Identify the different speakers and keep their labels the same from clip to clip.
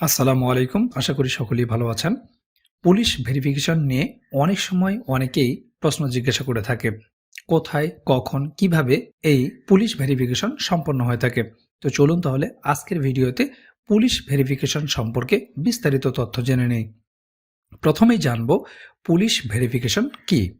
Speaker 1: আসসালামু আলাইকুম। আশা করি সকলেই ভালো আছেন। পুলিশ ভেরিফিকেশন নিয়ে অনেক সময় অনেকেই প্রশ্ন জিজ্ঞাসা করে থাকে, কোথায়, কখন, কীভাবে এই পুলিশ ভেরিফিকেশন সম্পন্ন হয়ে থাকে? তো চলুন তাহলে আজকের ভিডিওতে পুলিশ ভেরিফিকেশন সম্পর্কে বিস্তারিত তথ্য জেনে নেই। প্রথমেই জানব পুলিশ ভেরিফিকেশন কি?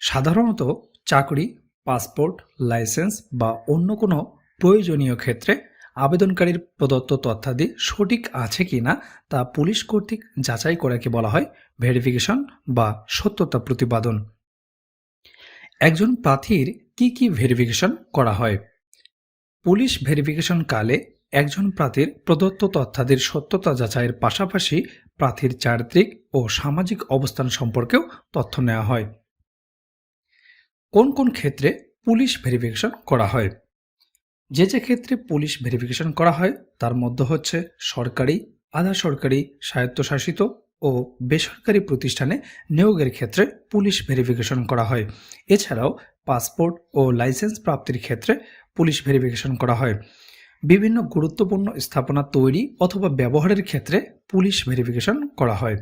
Speaker 1: সাধারণত চাকরি, পাসপোর্ট, লাইসেন্স বা অন্য কোনো প্রয়োজনীয় ক্ষেত্রে আবেদনকারীর প্রদত্ত তথ্যাদি সঠিক আছে কি না তা পুলিশ কর্তৃক যাচাই করাকে বলা হয় ভেরিফিকেশন বা সত্যতা প্রতিপাদন। একজন প্রার্থীর কি কি ভেরিফিকেশন করা হয়? পুলিশ ভেরিফিকেশন কালে একজন প্রার্থীর প্রদত্ত তথ্যাদির সত্যতা যাচাইয়ের পাশাপাশি প্রার্থীর চারিত্রিক ও সামাজিক অবস্থান সম্পর্কেও তথ্য নেওয়া হয়। কোন কোন ক্ষেত্রে পুলিশ ভেরিফিকেশন করা হয়? যে যে ক্ষেত্রে পুলিশ ভেরিফিকেশন করা হয়, তার মধ্যে হচ্ছে সরকারি, আধা সরকারি স্বায়ত্তশাসিত ও বেসরকারি প্রতিষ্ঠানে নিয়োগের ক্ষেত্রে পুলিশ ভেরিফিকেশন করা হয়। এছাড়াও পাসপোর্ট ও লাইসেন্স প্রাপ্তির ক্ষেত্রে পুলিশ ভেরিফিকেশন করা হয়। বিভিন্ন গুরুত্বপূর্ণ স্থাপনা তৈরি অথবা ব্যবহারের ক্ষেত্রে পুলিশ ভেরিফিকেশন করা হয়।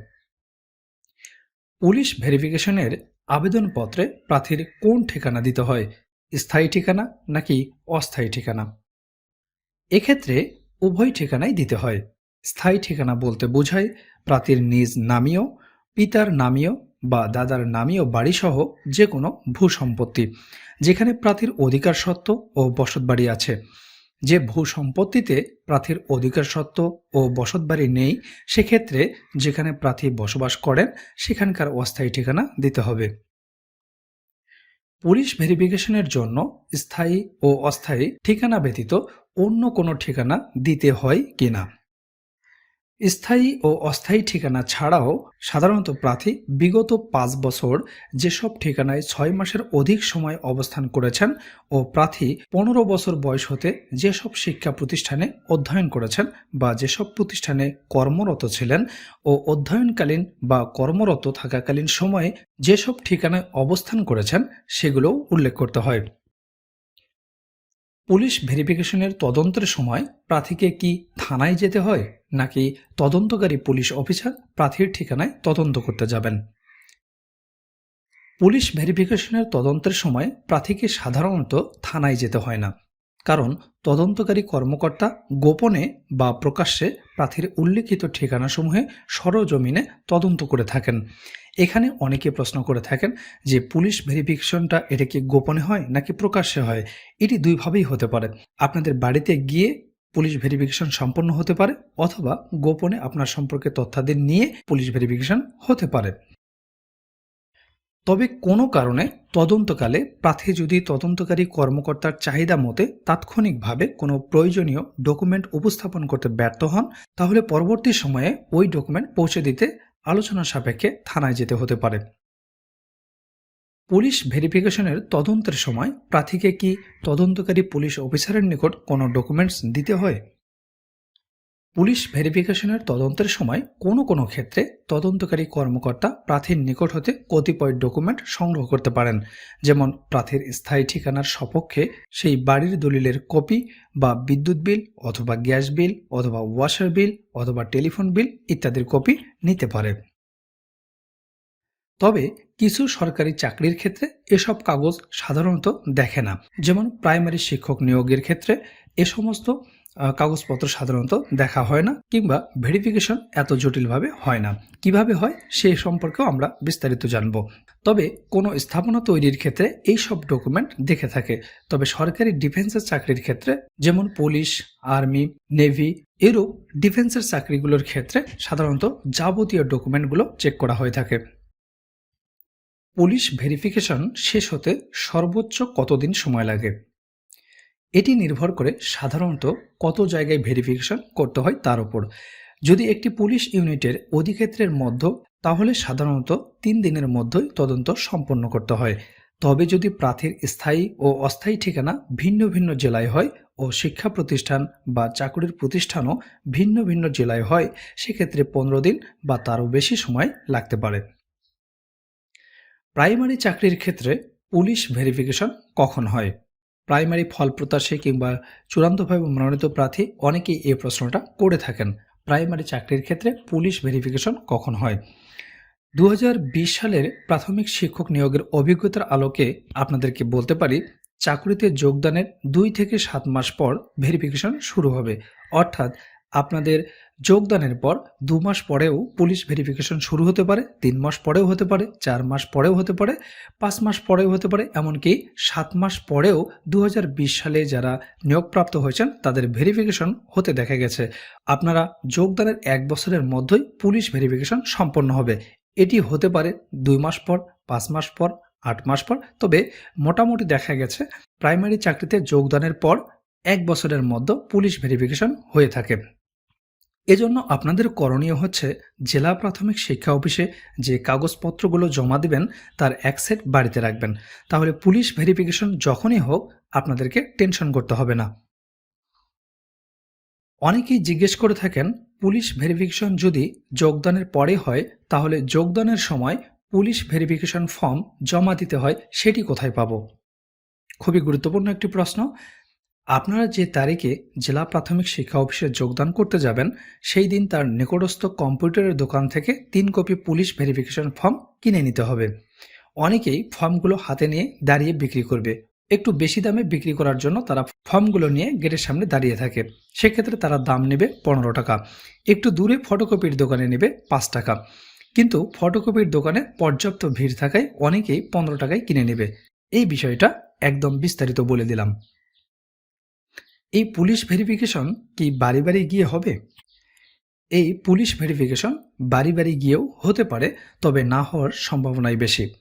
Speaker 1: পুলিশ ভেরিফিকেশনের আবেদনপত্রে প্রার্থীর কোন ঠিকানা দিতে হয় স্থায়ী ঠিকানা নাকি অস্থায়ী ঠিকানা? এক্ষেত্রে উভয় ঠিকানাই দিতে হয়। স্থায়ী ঠিকানা বলতে বোঝায় প্রার্থীর নিজ নামীয়, পিতার নামীয় বা দাদার নামীয় বাড়িসহ যে কোনো ভূ সম্পত্তি যেখানে প্রার্থীর অধিকার সত্ত্ব ও বসতবাড়ি আছে। যে ভূ সম্পত্তিতে প্রার্থীর অধিকার সত্ত্ব ও বসতবাড়ি নেই, সেক্ষেত্রে যেখানে প্রার্থী বসবাস করেন, সেখানকার অস্থায়ী ঠিকানা দিতে হবে। পুলিশ ভেরিফিকেশনের জন্য স্থায়ী ও অস্থায়ী ঠিকানা ব্যতীত অন্য কোনো ঠিকানা দিতে হয় কিনা? স্থায়ী ও অস্থায়ী ঠিকানা ছাড়াও সাধারণত প্রার্থী বিগত পাঁচ বছর যেসব ঠিকানায় ছয় মাসের অধিক সময় অবস্থান করেছেন ও প্রার্থী পনেরো বছর বয়স হতে যেসব শিক্ষা প্রতিষ্ঠানে অধ্যয়ন করেছেন বা যেসব প্রতিষ্ঠানে কর্মরত ছিলেন ও অধ্যয়নকালীন বা কর্মরত থাকাকালীন সময়ে যেসব ঠিকানায় অবস্থান করেছেন সেগুলোও উল্লেখ করতে হয়। পুলিশ ভেরিফিকেশনের তদন্তের সময় প্রার্থীকে কি থানায় যেতে হয়, নাকি তদন্তকারী পুলিশ অফিসার প্রার্থীর ঠিকানায় তদন্ত করতে যাবেন? পুলিশ ভেরিফিকেশনের তদন্তের সময় প্রার্থীকে সাধারণত থানায় যেতে হয় না, কারণ তদন্তকারী কর্মকর্তা গোপনে বা প্রকাশ্যে প্রার্থীর উল্লিখিত ঠিকানাসমূহে সরজমিনে তদন্ত করে থাকেন। এখানে অনেকে প্রশ্ন করে থাকেন যে পুলিশ ভেরিফিকেশনটা এটা কি গোপনে হয় নাকি প্রকাশ্যে হয়? এটি দুইভাবেই হতে পারে। আপনাদের বাড়িতে গিয়ে পুলিশ ভেরিফিকেশন সম্পন্ন হতে পারে অথবা গোপনে আপনার সম্পর্কে তথ্যাদি নিয়ে পুলিশ ভেরিফিকেশন হতে পারে। তবে কোনো কারণে তদন্তকালে প্রার্থী যদি তদন্তকারী কর্মকর্তার চাহিদা মতে তাৎক্ষণিকভাবে কোনো প্রয়োজনীয় ডকুমেন্ট উপস্থাপন করতে ব্যর্থ হন, তাহলে পরবর্তী সময়ে ওই ডকুমেন্ট পৌঁছে দিতে আলোচনা সাপেক্ষে থানায় যেতে হতে পারে। পুলিশ ভেরিফিকেশনের তদন্তের সময় প্রার্থীকে কি তদন্তকারী পুলিশ অফিসারের নিকট কোনো ডকুমেন্টস দিতে হয়? পুলিশ ভেরিফিকেশনের তদন্তের সময় কোনো কোনো ক্ষেত্রে তদন্তকারী কর্মকর্তা প্রার্থীর নিকট হতে কতিপয় ডকুমেন্ট সংগ্রহ করতে পারেন, যেমন প্রার্থীর স্থায়ী ঠিকানার সপক্ষে সেই বাড়ির দলিলের কপি বা বিদ্যুৎ বিল অথবা গ্যাস বিল অথবা ওয়াশার বিল অথবা টেলিফোন বিল ইত্যাদির কপি নিতে পারে। তবে কিছু সরকারি চাকরির ক্ষেত্রে এসব কাগজ সাধারণত দেখে না, যেমন প্রাইমারি শিক্ষক নিয়োগের ক্ষেত্রে এ সমস্ত কাগজপত্র সাধারণত দেখা হয় না কিংবা ভেরিফিকেশন এত জটিলভাবে হয় না। কীভাবে হয় সে সম্পর্কেও আমরা বিস্তারিত জানব। তবে কোনো স্থাপনা তৈরির ক্ষেত্রে এই সব ডকুমেন্ট দেখে থাকে। তবে সরকারি ডিফেন্সের চাকরির ক্ষেত্রে যেমন পুলিশ আর্মি নেভি এরূপ ডিফেন্সের চাকরিগুলোর ক্ষেত্রে সাধারণত যাবতীয় ডকুমেন্টগুলো চেক করা হয়ে থাকে। পুলিশ ভেরিফিকেশন শেষ হতে সর্বোচ্চ কতদিন সময় লাগে? এটি নির্ভর করে সাধারণত কত জায়গায় ভেরিফিকেশন করতে হয় তার উপর। যদি একটি পুলিশ ইউনিটের অধিক্ষেত্রের মধ্য, তাহলে সাধারণত তিন দিনের মধ্যেই তদন্ত সম্পন্ন করতে হয়। তবে যদি প্রার্থীর স্থায়ী ও অস্থায়ী ঠিকানা ভিন্ন ভিন্ন জেলায় হয় ও শিক্ষা প্রতিষ্ঠান বা চাকরির প্রতিষ্ঠানও ভিন্ন ভিন্ন জেলায় হয়, সেক্ষেত্রে পনেরো দিন বা তারও বেশি সময় লাগতে পারে। প্রাইমারি চাকরির ক্ষেত্রে পুলিশ ভেরিফিকেশন কখন হয়? প্রাইমারি ফল প্রত্যাশী কিংবা চূড়ান্তভাবে মনোনীত প্রার্থী অনেকেই এই প্রশ্নটা করে থাকেন। প্রাইমারি চাকরির ক্ষেত্রে পুলিশ ভেরিফিকেশন কখন হয়? দু হাজার বিশ সালের প্রাথমিক শিক্ষক নিয়োগের অভিজ্ঞতার আলোকে আপনাদেরকে বলতে পারি, চাকরিতে যোগদানের দুই থেকে সাত মাস পর ভেরিফিকেশন শুরু হবে। অর্থাৎ আপনাদের যোগদানের পর দু মাস পরেও পুলিশ ভেরিফিকেশন শুরু হতে পারে, তিন মাস পরেও হতে পারে, চার মাস পরেও হতে পারে, পাঁচ মাস পরেও হতে পারে, এমনকি সাত মাস পরেও দু হাজার বিশ সালে যারা নিয়োগপ্রাপ্ত হয়েছেন তাদের ভেরিফিকেশন হতে দেখা গেছে। আপনারা যোগদানের এক বছরের মধ্যেই পুলিশ ভেরিফিকেশন সম্পন্ন হবে। এটি হতে পারে দুই মাস পর, পাঁচ মাস পর, আট মাস পর, তবে মোটামুটি দেখা গেছে প্রাইমারি চাকরিতে যোগদানের পর এক বছরের মধ্যে পুলিশ ভেরিফিকেশন হয়ে থাকে। এজন্য আপনাদের করণীয় হচ্ছে জেলা প্রাথমিক শিক্ষা অফিসে যে কাগজপত্রগুলো জমা দিবেন, তার এক সেট বাড়িতে রাখবেন। তাহলে পুলিশ ভেরিফিকেশন যখনই হোক, আপনাদেরকে টেনশন করতে হবে না। অনেকেই জিজ্ঞেস করে থাকেন, পুলিশ ভেরিফিকেশন যদি যোগদানের পরে হয়, তাহলে যোগদানের সময় পুলিশ ভেরিফিকেশন ফর্ম জমা দিতে হয়, সেটি কোথায় পাবো? খুবই গুরুত্বপূর্ণ একটি প্রশ্ন। আপনারা যে তারিখে জেলা প্রাথমিক শিক্ষা অফিসে যোগদান করতে যাবেন, সেই দিন তার নিকটস্থ কম্পিউটারের দোকান থেকে তিন কপি পুলিশ ভেরিফিকেশন ফর্ম কিনে নিতে হবে। অনেকেই ফর্মগুলো হাতে নিয়ে দাঁড়িয়ে বিক্রি করবে। একটু বেশি দামে বিক্রি করার জন্য তারা ফর্মগুলো নিয়ে গেটের সামনে দাঁড়িয়ে থাকে। সেক্ষেত্রে তারা দাম নেবে পনেরো টাকা। একটু দূরে ফটোকপির দোকানে নেবে পাঁচ টাকা। কিন্তু ফটোকপির দোকানে পর্যাপ্ত ভিড় থাকায় অনেকেই পনেরো টাকায় কিনে নেবে। এই বিষয়টা একদম বিস্তারিত বলে দিলাম। এই পুলিশ ভেরিফিকেশন কি বাড়ি বাড়ি গিয়ে হবে? এই পুলিশ ভেরিফিকেশন বাড়ি বাড়ি গিয়েও হতে পারে, তবে না হওয়ার সম্ভাবনাই বেশি।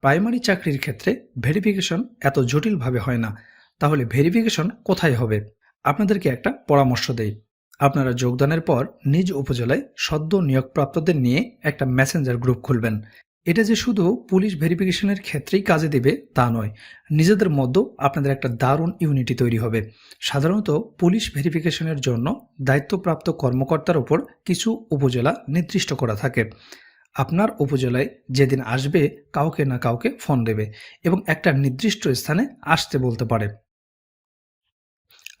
Speaker 1: প্রাইমারি চাকরির ক্ষেত্রে ভেরিফিকেশন এত জটিলভাবে হয় না। তাহলে ভেরিফিকেশন কোথায় হবে? আপনাদেরকে একটা পরামর্শ দেই। আপনারা যোগদানের পর নিজ উপজেলায় সদ্য নিয়োগপ্রাপ্তদের নিয়ে একটা মেসেঞ্জার গ্রুপ খুলবেন। এটা যে শুধু পুলিশ ভেরিফিকেশনের ক্ষেত্রেই কাজে দেবে তা নয়, নিজেদের মধ্যেও আপনাদের একটা দারুণ ইউনিটি তৈরি হবে। সাধারণত পুলিশ ভেরিফিকেশনের জন্য দায়িত্বপ্রাপ্ত কর্মকর্তার উপর কিছু উপজেলা নির্দিষ্ট করা থাকে। আপনার উপজেলায় যেদিন আসবে, কাউকে না কাউকে ফোন দেবে এবং একটা নির্দিষ্ট স্থানে আসতে বলতে পারে।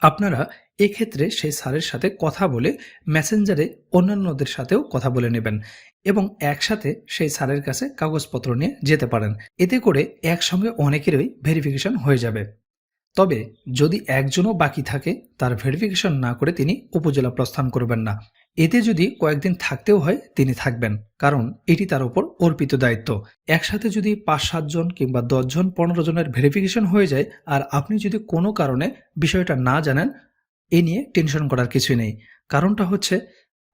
Speaker 1: আপনারা এক্ষেত্রে সেই স্যারের সাথে কথা বলে মেসেঞ্জারে অন্যান্যদের সাথেও কথা বলে নেবেন এবং একসাথে সেই স্যারের কাছে কাগজপত্র নিয়ে যেতে পারেন। এতে করে একসঙ্গে অনেকেরই ভেরিফিকেশন হয়ে যাবে। তবে যদি একজনও বাকি থাকে, তার ভেরিফিকেশন না করে তিনি উপজেলা প্রস্থান করবেন না। এতে যদি কয়েকদিন থাকতেও হয়, তিনি থাকবেন, কারণ এটি তার উপর অর্পিত দায়িত্ব। একসাথে যদি পাঁচ সাতজন কিংবা দশজন, পনেরো জনের ভেরিফিকেশন হয়ে যায়, আর আপনি যদি কোনো কারণে বিষয়টা না জানেন, এ নিয়ে টেনশন করার কিছুই নেই। কারণটা হচ্ছে,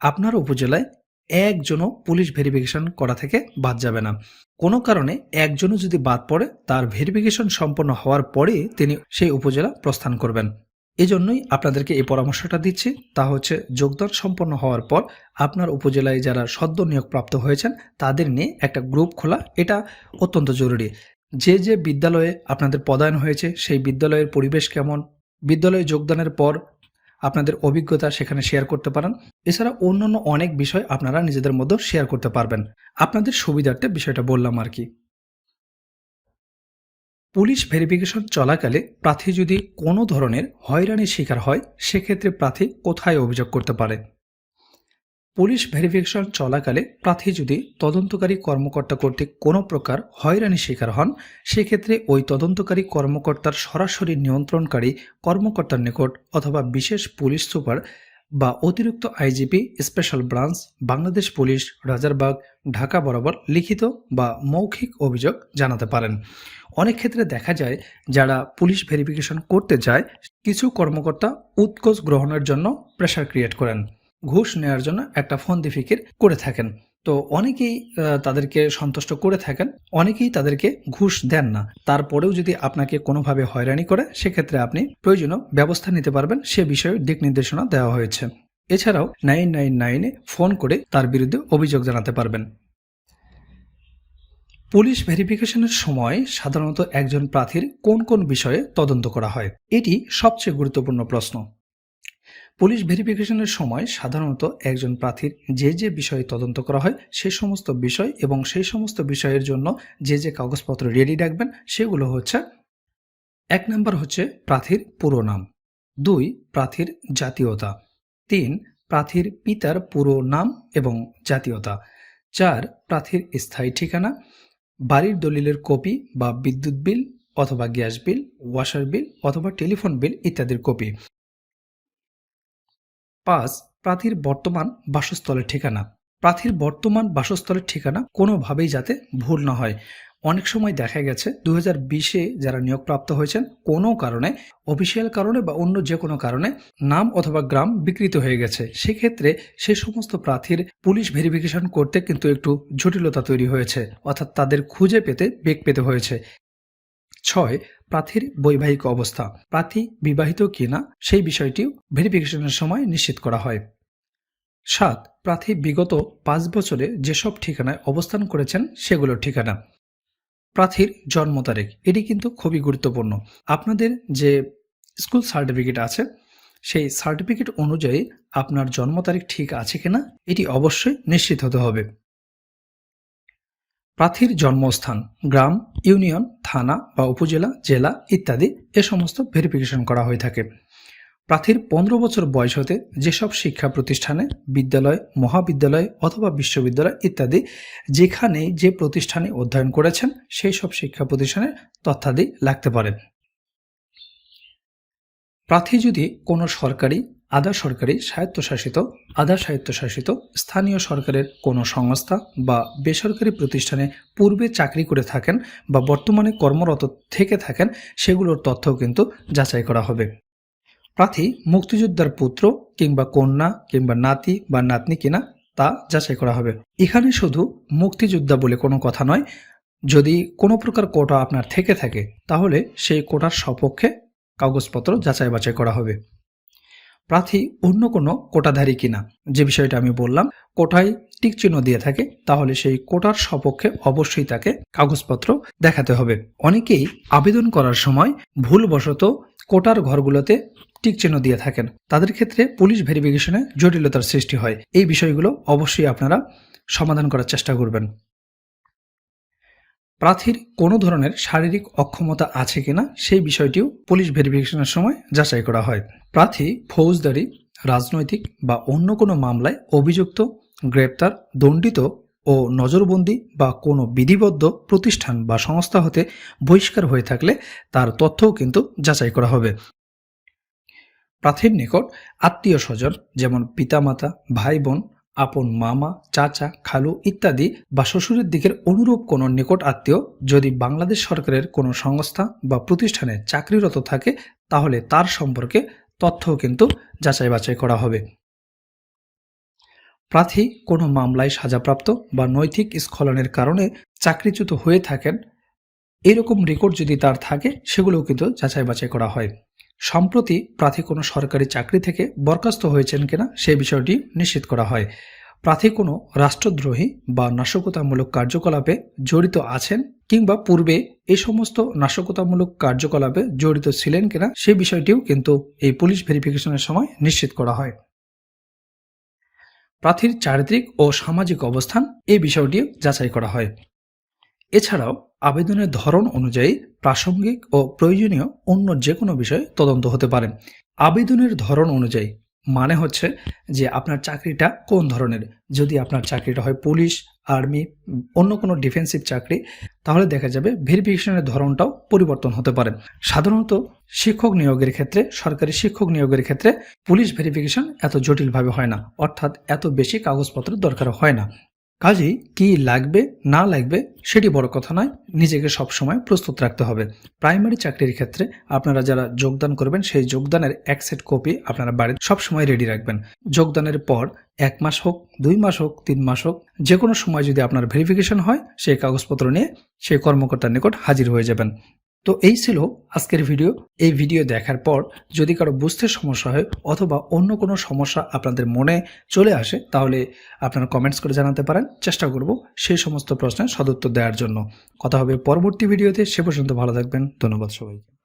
Speaker 1: আপনার উপজেলায় একজনও পুলিশ ভেরিফিকেশন করা থেকে বাদ যাবে না। কোনো কারণে একজনও যদি বাদ পড়ে, তার ভেরিফিকেশন সম্পন্ন হওয়ার পরে তিনি সেই উপজেলা প্রস্থান করবেন। এজন্যই আপনাদেরকে এই পরামর্শটা দিচ্ছি। তা হচ্ছে, যোগদান সম্পন্ন হওয়ার পর আপনার উপজেলায় যারা সদ্য নিয়োগপ্রাপ্ত হয়েছেন, তাদের নিয়ে একটা গ্রুপ খোলা। এটা অত্যন্ত জরুরি। যে যে বিদ্যালয়ে আপনাদের পদায়ন হয়েছে, সেই বিদ্যালয়ের পরিবেশ কেমন? বিদ্যালয়ে যোগদানের পর আপনাদের অভিজ্ঞতা সেখানে শেয়ার করতে পারেন। এছাড়া অন্যান্য অনেক বিষয় আপনারা নিজেদের মধ্যে শেয়ার করতে পারবেন। আপনাদের সুবিধার্থে বিষয়টা বললাম আর কি। পুলিশ ভেরিফিকেশন চলাকালে প্রার্থী যদি কোনো ধরনের হয়রানির শিকার হয়, সেক্ষেত্রে প্রার্থী কোথায় অভিযোগ করতে পারে? পুলিশ ভেরিফিকেশন চলাকালে প্রার্থী যদি তদন্তকারী কর্মকর্তা কর্তৃক কোনো প্রকার হয়রানির শিকার হন, সেক্ষেত্রে ওই তদন্তকারী কর্মকর্তার সরাসরি নিয়ন্ত্রণকারী কর্মকর্তার নিকট অথবা বিশেষ পুলিশ সুপার বা অতিরিক্ত IGP, special branch, Bangladesh police, Rajarbagh, Dhaka বরাবর লিখিত বা মৌখিক অভিযোগ জানাতে পারেন। অনেক ক্ষেত্রে দেখা যায়, যারা পুলিশ ভেরিফিকেশন করতে যায় কিছু কর্মকর্তা উৎকোচ গ্রহণের জন্য প্রেশার ক্রিয়েট করেন। ঘুষ নেওয়ার জন্য একটা ফন্দি দিফিকির করে থাকেন। তো অনেকেই তাদেরকে সন্তুষ্ট করে থাকেন, অনেকেই তাদেরকে ঘুষ দেন না। তারপরেও যদি আপনাকে কোনোভাবে হয়রানি করে, সেক্ষেত্রে আপনি প্রয়োজনীয় ব্যবস্থা নিতে পারবেন, সে বিষয়ে দিক নির্দেশনা দেওয়া হয়েছে। এছাড়াও নাইন নাইন নাইনে ফোন করে তার বিরুদ্ধে অভিযোগ জানাতে পারবেন। পুলিশ ভেরিফিকেশনের সময় সাধারণত একজন প্রার্থীর কোন কোন বিষয়ে তদন্ত করা হয়? এটি সবচেয়ে গুরুত্বপূর্ণ প্রশ্ন। পুলিশ ভেরিফিকেশনের সময় সাধারণত একজন প্রার্থীর যে যে বিষয়ে তদন্ত করা হয়, সে সমস্ত বিষয় এবং সেই সমস্ত বিষয়ের জন্য যে যে কাগজপত্র রেডি রাখবেন, সেগুলো হচ্ছে এক নম্বর হচ্ছে প্রার্থীর পুরো নাম, দুই প্রার্থীর জাতীয়তা, তিন প্রার্থীর পিতার পুরো নাম এবং জাতীয়তা, চার প্রার্থীর স্থায়ী ঠিকানা, বাড়ির দলিলের কপি বা বিদ্যুৎ বিল অথবা গ্যাস বিল, ওয়াশার বিল অথবা টেলিফোন বিল ইত্যাদির কপি। পাঁচ প্রার্থীর বর্তমান বাসস্থলের ঠিকানা। প্রার্থীর বর্তমান বাসস্থলের ঠিকানা কোনোভাবেই যাতে ভুল না হয়। অনেক সময় দেখা গেছে দু হাজার বিশে যারা নিয়োগপ্রাপ্ত হয়েছেন, কোনো কারণে, অফিসিয়াল কারণে বা অন্য যে কোনো কারণে নাম অথবা গ্রাম বিকৃত হয়ে গেছে। সেক্ষেত্রে সে সমস্ত প্রার্থীর পুলিশ ভেরিফিকেশন করতে কিন্তু একটু জটিলতা তৈরি হয়েছে, অর্থাৎ তাদের খুঁজে পেতে বেগ পেতে হয়েছে। ছয় প্রার্থীর বৈবাহিক অবস্থা। প্রার্থী বিবাহিত কিনা সেই বিষয়টিও ভেরিফিকেশনের সময় নিশ্চিত করা হয়। সাত, প্রার্থী বিগত পাঁচ বছরে যেসব ঠিকানায় অবস্থান করেছেন সেগুলোর ঠিকানা। প্রার্থীর জন্ম তারিখ, এটি কিন্তু খুবই গুরুত্বপূর্ণ। আপনাদের যে স্কুল সার্টিফিকেট আছে, সেই সার্টিফিকেট অনুযায়ী আপনার জন্ম তারিখ ঠিক আছে কিনা, এটি অবশ্যই নিশ্চিত হতে হবে। প্রার্থীর জন্মস্থান, গ্রাম, ইউনিয়ন, থানা বা উপজেলা, জেলা ইত্যাদি এ সমস্ত ভেরিফিকেশন করা হয়ে থাকে। প্রার্থীর পনেরো বছর বয়স হতে যেসব শিক্ষা প্রতিষ্ঠানে, বিদ্যালয়, মহাবিদ্যালয় অথবা বিশ্ববিদ্যালয় ইত্যাদি যেখানে যে প্রতিষ্ঠানে অধ্যয়ন করেছেন, সেই সব শিক্ষা প্রতিষ্ঠানের তথ্যাদি লাগতে পারে। প্রার্থী যদি কোনো সরকারি আধা সরকারি স্বায়ত্তশাসিত, আধা স্বায়ত্তশাসিত স্থানীয় সরকারের কোনো সংস্থা বা বেসরকারি প্রতিষ্ঠানে পূর্বে চাকরি করে থাকেন বা বর্তমানে কর্মরত থেকে থাকেন, সেগুলোর তথ্যও কিন্তু যাচাই করা হবে। প্রার্থী, মুক্তিযোদ্ধার পুত্র কিংবা কন্যা কিংবা নাতি বা নাতনি কিনা তা যাচাই করা হবে। এখানে শুধু মুক্তিযোদ্ধা বলে কোনো কথা নয়। যদি কোনো প্রকার কোটা আপনার থেকে থাকে, তাহলে সেই কোটার সপক্ষে কাগজপত্র যাচাই বাছাই করা হবে। প্রার্থী অন্য কোনো কোটাধারী কিনা? যে বিষয়টা আমি বললাম, কোটায় টিক চিহ্ন দিয়ে থাকে, তাহলে সেই কোটার সপক্ষে অবশ্যই তাকে কাগজপত্র দেখাতে হবে। অনেকেই আবেদন করার সময় ভুলবশত কোটার ঘরগুলোতে চিহ্ন দিয়ে থাকেন। তাদের ক্ষেত্রে পুলিশ ভেরিফিকেশনে জটিলতার সৃষ্টি হয়। এই বিষয়গুলো অবশ্যই আপনারা সমাধান করার চেষ্টা করবেন। প্রার্থীর কোনো ধরনের শারীরিক অক্ষমতা আছে কিনা সেই বিষয়টিও পুলিশ ভেরিফিকেশনের সময় যাচাই করা হয়। প্রার্থী ফৌজদারি, রাজনৈতিক বা অন্য কোনো মামলায় অভিযুক্ত, গ্রেপ্তার, দণ্ডিত ও নজরবন্দি বা কোনো বিধিবদ্ধ প্রতিষ্ঠান বা সংস্থা হতে বহিষ্কার হয়ে থাকলে তার তথ্যও কিন্তু যাচাই করা হবে। প্রার্থীর নিকট আত্মীয় স্বজন যেমন পিতামাতা ভাই বোন আপন মামা, চাচা, খালু ইত্যাদি বা শ্বশুরের দিকের অনুরূপ কোনো নিকট আত্মীয় যদি বাংলাদেশ সরকারের কোনো সংস্থা বা প্রতিষ্ঠানে চাকরিরত থাকে, তাহলে তার সম্পর্কে তথ্যও কিন্তু যাচাই বাছাই করা হবে। প্রার্থী কোনো মামলায় সাজাপ্রাপ্ত বা নৈতিক স্খলনের কারণে চাকরিচ্যুত হয়ে থাকেন, এরকম রেকর্ড যদি তার থাকে, সেগুলোও কিন্তু যাচাই বাছাই করা হয়। সম্প্রতি প্রার্থী কোনো সরকারি চাকরি থেকে বরখাস্ত হয়েছেন কিনা সে বিষয়টি নিশ্চিত করা হয়। প্রার্থী কোনো রাষ্ট্রদ্রোহী বা নাশকতামূলক কার্যকলাপে জড়িত আছেন কিংবা পূর্বে এই সমস্ত নাশকতামূলক কার্যকলাপে জড়িত ছিলেন কিনা সে বিষয়টিও কিন্তু এই পুলিশ ভেরিফিকেশনের সময় নিশ্চিত করা হয়। প্রার্থীর চারিত্রিক ও সামাজিক অবস্থান এই বিষয়টিও যাচাই করা হয়। এছাড়াও আবেদনের ধরন অনুযায়ী প্রাসঙ্গিক ও প্রয়োজনীয় অন্য যে কোনো বিষয়ে তদন্ত হতে পারে। আবেদনের ধরন অনুযায়ী মানে হচ্ছে যে আপনার চাকরিটা কোন ধরনের? যদি আপনার চাকরিটা হয় পুলিশ, আর্মি, অন্য কোনো ডিফেন্সিভ চাকরি, তাহলে দেখা যাবে ভেরিফিকেশনের ধরনটাও পরিবর্তন হতে পারে। সাধারণত শিক্ষক নিয়োগের ক্ষেত্রে, সরকারি শিক্ষক নিয়োগের ক্ষেত্রে পুলিশ ভেরিফিকেশন এত জটিলভাবে হয় না। অর্থাৎ এত বেশি কাগজপত্রের দরকার হয় না। কাজেই কি লাগবে, না লাগবে, সেটি বড় কথা নয়। নিজেকে সবসময় প্রস্তুত রাখতে হবে। প্রাইমারি চাকরির ক্ষেত্রে আপনারা যারা যোগদান করবেন, সেই যোগদানের এক সেট কপি আপনারা বাড়িতে সবসময় রেডি রাখবেন। যোগদানের পর এক মাস হোক, দুই মাস হোক, তিন মাস হোক যে কোনো সময় যদি আপনার ভেরিফিকেশন হয়, সেই কাগজপত্র নিয়ে সেই কর্মকর্তার নিকট হাজির হয়ে যাবেন। তো এই ছিল আজকের ভিডিও। এই ভিডিও দেখার পর যদি কারও বুঝতে সমস্যা হয় অথবা অন্য কোনো সমস্যা আপনাদের মনে চলে আসে, তাহলে আপনারা কমেন্টস করে জানাতে পারেন। চেষ্টা করব সেই সমস্ত প্রশ্নের সদুত্তর দেওয়ার জন্য। কথা হবে পরবর্তী ভিডিওতে। সে পর্যন্ত ভালো থাকবেন। ধন্যবাদ সবাইকে।